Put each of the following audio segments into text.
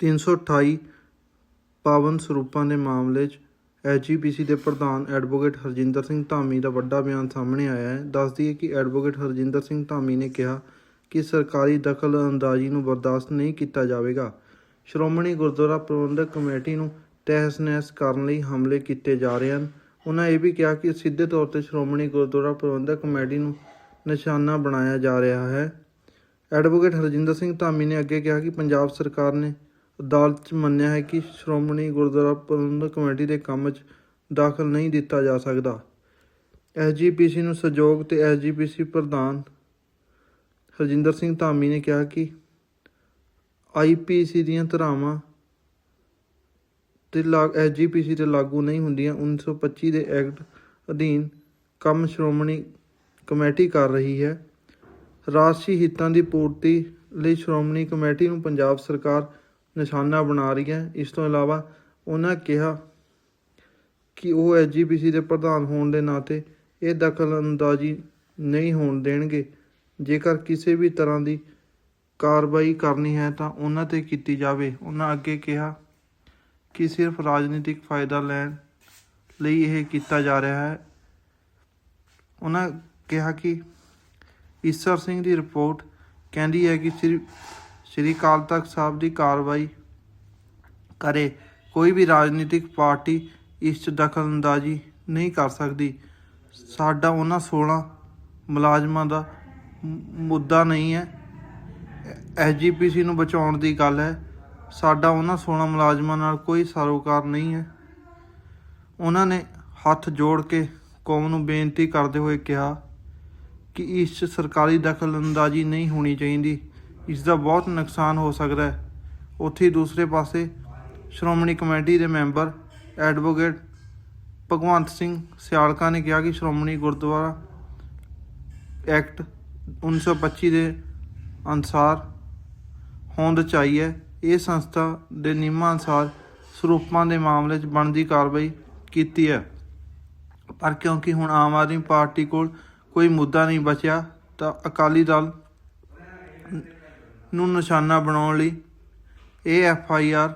328 ਪਾਵਨ ਸਰੂਪਾਂ ਦੇ ਮਾਮਲੇ 'ਚ ਐਜੀਪੀਸੀ ਦੇ ਪ੍ਰਧਾਨ ਐਡਵੋਕੇਟ ਹਰਜਿੰਦਰ ਸਿੰਘ ਧਾਮੀ ਦਾ ਵੱਡਾ ਬਿਆਨ ਸਾਹਮਣੇ ਆਇਆ ਹੈ। ਦੱਸਦੀ ਹੈ ਕਿ ਐਡਵੋਕੇਟ ਹਰਜਿੰਦਰ ਸਿੰਘ ਧਾਮੀ ਨੇ ਕਿਹਾ ਕਿ ਸਰਕਾਰੀ ਦਖਲ ਅੰਦਾਜ਼ੀ ਨੂੰ ਬਰਦਾਸ਼ਤ ਨਹੀਂ ਕੀਤਾ ਜਾਵੇਗਾ। ਸ਼੍ਰੋਮਣੀ ਗੁਰਦੁਆਰਾ ਪ੍ਰਬੰਧਕ ਕਮੇਟੀ ਨੂੰ ਤਹਿਸ-ਨਹਿਸ ਕਰਨ ਲਈ ਹਮਲੇ ਕੀਤੇ ਜਾ ਰਹੇ ਹਨ। ਉਹਨਾਂ ਇਹ ਵੀ ਕਿਹਾ ਕਿ ਸਿੱਧੇ ਤੌਰ ਤੇ ਸ਼੍ਰੋਮਣੀ ਗੁਰਦੁਆਰਾ ਪ੍ਰਬੰਧਕ ਕਮੇਟੀ ਨੂੰ ਨਿਸ਼ਾਨਾ ਬਣਾਇਆ ਜਾ ਰਿਹਾ ਹੈ। ਐਡਵੋਕੇਟ ਹਰਜਿੰਦਰ ਸਿੰਘ ਧਾਮੀ ਨੇ ਅੱਗੇ ਕਿਹਾ ਕਿ ਪੰਜਾਬ ਸਰਕਾਰ ਨੇ ਅਦਾਲਤ 'ਚ ਮੰਨਿਆ ਹੈ ਕਿ ਸ਼੍ਰੋਮਣੀ ਗੁਰਦੁਆਰਾ ਪ੍ਰਬੰਧਕ ਕਮੇਟੀ ਦੇ ਕੰਮ 'ਚ ਦਾਖਲ ਨਹੀਂ ਦਿੱਤਾ ਜਾ ਸਕਦਾ। ਐਸਜੀਪੀਸੀ ਨੂੰ ਸਹਿਯੋਗ ਤੇ ਐਸਜੀਪੀਸੀ ਪ੍ਰਧਾਨ ਹਰਜਿੰਦਰ ਸਿੰਘ ਧਾਮੀ ਨੇ ਕਿਹਾ ਕਿ ਆਈਪੀਸੀ ਦੀਆਂ ਧਾਰਾਵਾਂ ਤੇ ਲਾਗ ਐਸਜੀਪੀਸੀ ਤੇ ਲਾਗੂ ਨਹੀਂ ਹੁੰਦੀਆਂ 1925 ਦੇ ਐਕਟ ਅਧੀਨ ਕੰਮ ਸ਼੍ਰੋਮਣੀ ਕਮੇਟੀ ਕਰ ਰਹੀ ਹੈ। ਰਾਸ਼ੀ ਹਿੱਤਾਂ ਦੀ ਪੂਰਤੀ ਲਈ ਸ਼੍ਰੋਮਣੀ ਕਮੇਟੀ ਨੂੰ ਪੰਜਾਬ ਸਰਕਾਰ ਨਿਸ਼ਾਨਾ ਬਣਾ ਰਹੀ ਹੈ ਇਸ ਤੋਂ ਇਲਾਵਾ ਉਹਨਾਂ ਕਿਹਾ ਕਿ ਉਹ ਐਸਜੀਪੀਸੀ ਦੇ ਪ੍ਰਧਾਨ ਹੋਣ ਦੇ ਨਾਤੇ ਇਹ ਦਖਲ ਅੰਦਾਜ਼ੀ ਨਹੀਂ ਹੋਣ ਦੇਣਗੇ। ਜੇਕਰ ਕਿਸੇ ਵੀ ਤਰ੍ਹਾਂ ਦੀ ਕਾਰਵਾਈ ਕਰਨੀ ਹੈ ਤਾਂ ਉਹਨਾਂ ਤੇ ਕੀਤੀ ਜਾਵੇ। ਉਹਨਾਂ ਅੱਗੇ ਕਿਹਾ ਕਿ ਸਿਰਫ ਰਾਜਨੀਤਿਕ ਫਾਇਦਾ ਲੈਣ ਲਈ ਇਹ ਕੀਤਾ ਜਾ ਰਿਹਾ ਹੈ। ਉਹਨਾਂ ਕਿਹਾ ਕਿ ਈਸਰ ਸਿੰਘ ਦੀ ਰਿਪੋਰਟ ਕਹਿੰਦੀ ਹੈ ਕਿ ਸਿਰਫ ਸ੍ਰੀ ਅਕਾਲ ਤਖਤ ਸਾਹਿਬ ਦੀ ਕਾਰਵਾਈ ਕਰੇ। ਕੋਈ ਵੀ ਰਾਜਨੀਤਿਕ ਪਾਰਟੀ ਇਸ 'ਚ ਦਖਲਅੰਦਾਜ਼ੀ ਨਹੀਂ ਕਰ ਸਕਦੀ। ਸਾਡਾ ਉਹਨਾਂ 16 ਮੁਲਾਜ਼ਮਾਂ ਦਾ ਮੁੱਦਾ ਨਹੀਂ ਹੈ। ਐਸਜੀਪੀਸੀ ਨੂੰ ਬਚਾਉਣ ਦੀ ਗੱਲ ਹੈ। ਸਾਡਾ ਉਹਨਾਂ 16 ਮੁਲਾਜ਼ਮਾਂ ਨਾਲ ਕੋਈ ਸਰੋਕਾਰ ਨਹੀਂ ਹੈ। ਉਹਨਾਂ ਨੇ ਹੱਥ ਜੋੜ ਕੇ ਕੌਮ ਨੂੰ ਬੇਨਤੀ ਕਰਦੇ ਹੋਏ ਕਿਹਾ ਕਿ ਇਸ 'ਚ ਸਰਕਾਰੀ ਦਖਲਅੰਦਾਜ਼ੀ ਨਹੀਂ ਹੋਣੀ ਚਾਹੀਦੀ। ਇਸ ਦਾ ਬਹੁਤ ਨੁਕਸਾਨ ਹੋ ਸਕਦਾ ਹੈ। ਉੱਥੇ ਦੂਸਰੇ ਪਾਸੇ ਸ਼੍ਰੋਮਣੀ ਕਮੇਟੀ ਦੇ ਮੈਂਬਰ ਐਡਵੋਕੇਟ ਭਗਵੰਤ ਸਿੰਘ ਸਿਆਲਕਾ ਨੇ ਕਿਹਾ ਕਿ ਸ਼੍ਰੋਮਣੀ ਗੁਰਦੁਆਰਾ ਐਕਟ 1925 ਦੇ ਅਨੁਸਾਰ ਹੋਂਦ ਚਾਹੀਏ ਇਹ ਸੰਸਥਾ ਦੇ ਨਿਯਮਾਂ ਅਨੁਸਾਰ ਸਰੂਪਾਂ ਦੇ ਮਾਮਲੇ 'ਚ ਬਣਦੀ ਕਾਰਵਾਈ ਕੀਤੀ ਹੈ। ਪਰ ਕਿਉਂਕਿ ਹੁਣ ਆਮ ਆਦਮੀ ਪਾਰਟੀ ਕੋਲ ਕੋਈ ਮੁੱਦਾ ਨਹੀਂ ਬਚਿਆ ਤਾਂ ਅਕਾਲੀ ਦਲ ਨੂੰ ਨਿਸ਼ਾਨਾ ਬਣਾਉਣ ਲਈ ਇਹ ਐਫ ਆਈ ਆਰ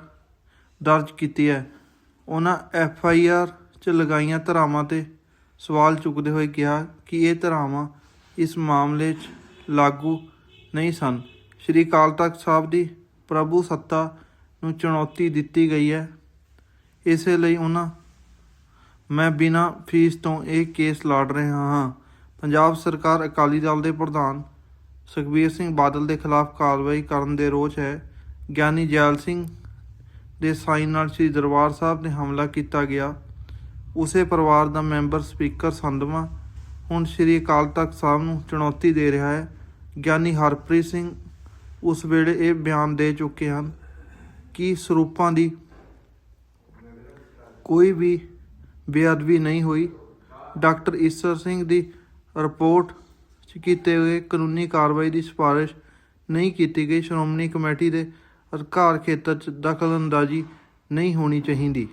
ਦਰਜ ਕੀਤੀ ਹੈ। ਉਹਨਾਂ ਐਫ ਆਈ ਆਰ 'ਚ ਲਗਾਈਆਂ ਧਾਰਾਵਾਂ ਤੇ ਸਵਾਲ ਚੁੱਕਦੇ ਹੋਏ ਕਿਹਾ ਕਿ ਇਹ ਧਾਰਾਵਾਂ ਇਸ ਮਾਮਲੇ 'ਚ ਲਾਗੂ ਨਹੀਂ ਸਨ। ਸ਼੍ਰੀ ਅਕਾਲ ਤਖਤ ਸਾਹਿਬ ਦੀ ਪ੍ਰਭੂ ਸੱਤਾ ਨੂੰ ਚੁਣੌਤੀ ਦਿੱਤੀ ਗਈ ਹੈ। ਇਸੇ ਲਈ ਉਹਨਾਂ ਮੈਂ ਬਿਨਾਂ ਫੀਸ ਤੋਂ ਇਹ ਕੇਸ ਲੜ ਰਿਹਾ ਹਾਂ। ਪੰਜਾਬ ਸਰਕਾਰ ਅਕਾਲੀ ਦਲ ਦੇ ਪ੍ਰਧਾਨ ਸੁਖਬੀਰ ਸਿੰਘ ਬਾਦਲ ਦੇ ਖਿਲਾਫ ਕਾਰਵਾਈ ਕਰਨ ਦੇ ਰੋਚ ਹੈ। ਗਿਆਨੀ ਜੈਲ ਸਿੰਘ ਦੇ ਸਾਈਨ ਨਾਲ ਸ੍ਰੀ ਦਰਬਾਰ ਸਾਹਿਬ ਨੇ ਹਮਲਾ ਕੀਤਾ ਗਿਆ। ਉਸੇ ਪਰਿਵਾਰ ਦਾ ਮੈਂਬਰ ਸਪੀਕਰ ਸੰਧਵਾ ਹੁਣ ਸ੍ਰੀ ਅਕਾਲ ਤਖਤ ਸਾਹਿਬ ਨੂੰ ਚੁਣੌਤੀ ਦੇ ਰਿਹਾ ਹੈ। ਗਿਆਨੀ ਹਰਪ੍ਰੀਤ ਸਿੰਘ ਉਸ ਵੇਲੇ ਇਹ ਬਿਆਨ ਦੇ ਚੁੱਕੇ ਹਨ ਕਿ ਸਰੂਪਾਂ ਦੀ ਕੋਈ ਵੀ ਬੇਅਦਬੀ ਨਹੀਂ ਹੋਈ। ਡਾਕਟਰ ਈਸਰ ਸਿੰਘ ਦੀ ਰਿਪੋਰਟ ਕੀਤੇ ਹੋਏ ਕਾਨੂੰਨੀ ਕਾਰਵਾਈ ਦੀ ਸਿਫਾਰਿਸ਼ ਨਹੀਂ ਕੀਤੀ ਗਈ। ਸ਼੍ਰੋਮਣੀ ਕਮੇਟੀ ਦੇ ਅਧਿਕਾਰ ਖੇਤਰ 'ਚ ਦਖਲਅੰਦਾਜ਼ੀ ਨਹੀਂ ਹੋਣੀ ਚਾਹੀਦੀ।